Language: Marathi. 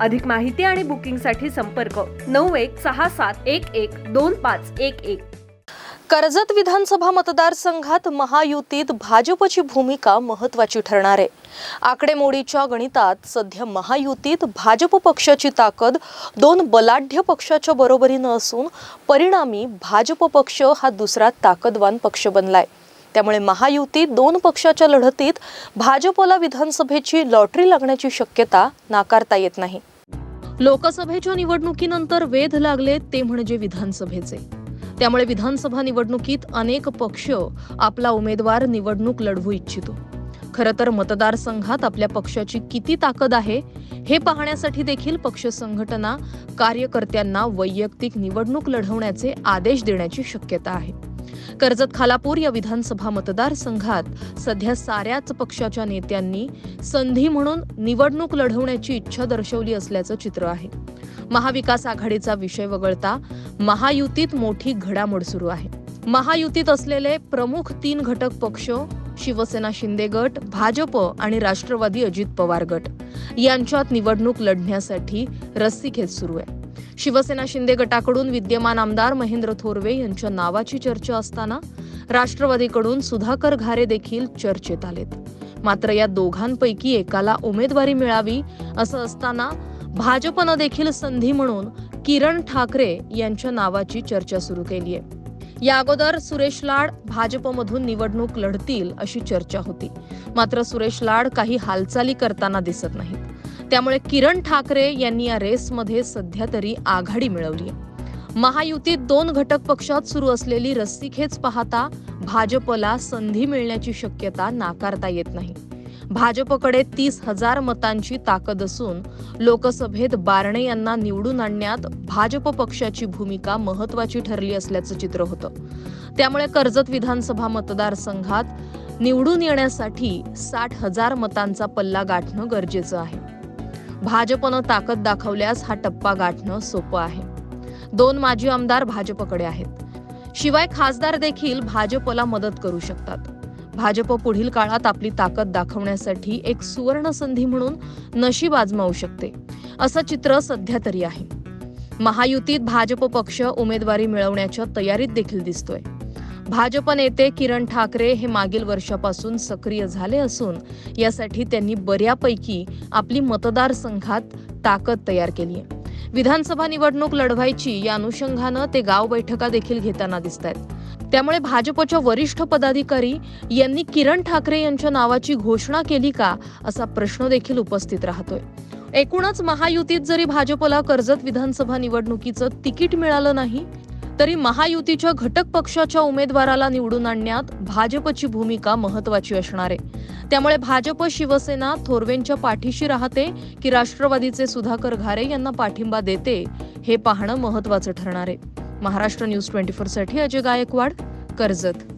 अधिक माहिती आणि बुकिंगसाठी संपर्क नऊ एक सहा सात एक एक दोन पाच एक एक. कर्जत विधानसभा मतदारसंघात महायुतीत भाजपची भूमिका महत्वाची ठरणार आहे. आकडेमोडीच्या गणितात सध्या महायुतीत भाजप पक्षाची ताकद दोन बलाढ्य पक्षाच्या बरोबरीनं असून परिणामी भाजप पक्ष हा दुसरा ताकदवान पक्ष बनलाय. त्यामुळे महायुतीत दोन पक्षाच्या लढतीत भाजपला विधानसभेची लॉटरी लागण्याची शक्यता नाकारता येत नाही. लोकसभेच्या निवडणुकीनंतर वेध लागले ते म्हणजे विधानसभेचे. त्यामुळे विधानसभा निवडणुकीत अनेक पक्ष आपला उमेदवार निवडणूक लढवू इच्छितो. खरं तर मतदारसंघात आपल्या पक्षाची किती ताकद आहे हे पाहण्यासाठी देखील पक्ष संघटना कार्यकर्त्यांना वैयक्तिक निवडणूक लढवण्याचे आदेश देण्याची शक्यता आहे. कर्जत खालापूर या विधानसभा मतदारसंघात सध्या साऱ्याच पक्षाच्या नेत्यांनी संधी म्हणून निवडणूक लढवण्याची इच्छा दर्शवली असल्याचं चित्र आहे. महाविकास आघाडीचा विषय वगळता महायुतीत मोठी घडामोड सुरू आहे. महायुतीत असलेले प्रमुख तीन घटक पक्ष शिवसेना शिंदे गट भाजप आणि राष्ट्रवादी अजित पवार गट यांच्यात निवडणूक लढण्यासाठी रस्सीखेच सुरू आहे. शिवसेना शिंदे गटाकडून विद्यमान आमदार महेंद्र थोरवे यांच्या नावाची चर्चा असताना राष्ट्रवादीकडून सुधाकर घारे देखील चर्चेत आलेत. मात्र या दोघांपैकी एकाला उमेदवारी मिळावी असं असताना भाजपनं देखील संधी म्हणून किरण ठाकरे यांच्या नावाची चर्चा सुरू केली आहे. या अगोदर सुरेश लाड भाजपमधून निवडणूक लढतील अशी चर्चा होती. मात्र सुरेश लाड काही हालचाली करताना दिसत नाहीत. त्यामुळे किरण ठाकरे यांनी या रेसमध्ये सध्या तरी आघाडी मिळवली आहे. महायुतीत दोन घटक पक्षात सुरू असलेली रस्सीखेच पाहता भाजपला संधी मिळण्याची शक्यता नाकारता येत नाही. भाजपकडे तीस हजार मतांची ताकद असून लोकसभेत बारणे यांना निवडून आणण्यात भाजप पक्षाची भूमिका महत्वाची ठरली असल्याचं चित्र होतं. त्यामुळे कर्जत विधानसभा मतदारसंघात निवडून येण्यासाठी साठ हजार मतांचा पल्ला गाठणं गरजेचं आहे. भाजपनं ताकद दाखवल्यास हा टप्पा गाठणं सोपं आहे. दोन माजी आमदार भाजपकडे आहेत. शिवाय खासदार देखील भाजपला मदत करू शकतात. भाजप पुढील काळात आपली ताकद दाखवण्यासाठी एक सुवर्ण संधी म्हणून नशीब आजमावू शकते असं चित्र सध्या तरी आहे. महायुतीत भाजप पक्ष उमेदवारी मिळवण्याच्या तयारीत देखील दिसतोय. भाजप नेते किरण ठाकरे हे मागील वर्षापासून सक्रिय झाले असून यासाठी त्यांनी बऱ्यापैकी आपली मतदारसंघात ताकद तयार केली आहे. विधानसभा निवडणूक लढवायची या अनुषंगानं ते गाव बैठका देखील घेताना दिसत आहेत त्यामुळे भाजपच्या वरिष्ठ पदाधिकारी यांनी किरण ठाकरे यांच्या नावाची घोषणा केली का असा प्रश्न देखील उपस्थित राहतोय. एकूणच महायुतीत जरी भाजपला कर्जत विधानसभा निवडणुकीचं तिकीट मिळालं नाही तरी महायुतीच्या घटक पक्षाच्या उमेदवाराला निवडून आणण्यात भाजपची भूमिका महत्वाची असणार आहे. त्यामुळे भाजप शिवसेना थोरवेंच्या पाठीशी राहते की राष्ट्रवादीचे सुधाकर घारे यांना पाठिंबा देते हे पाहणं महत्वाचं ठरणार आहे. महाराष्ट्र न्यूज ट्वेंटी फोरसाठी अजय गायकवाड कर्जत.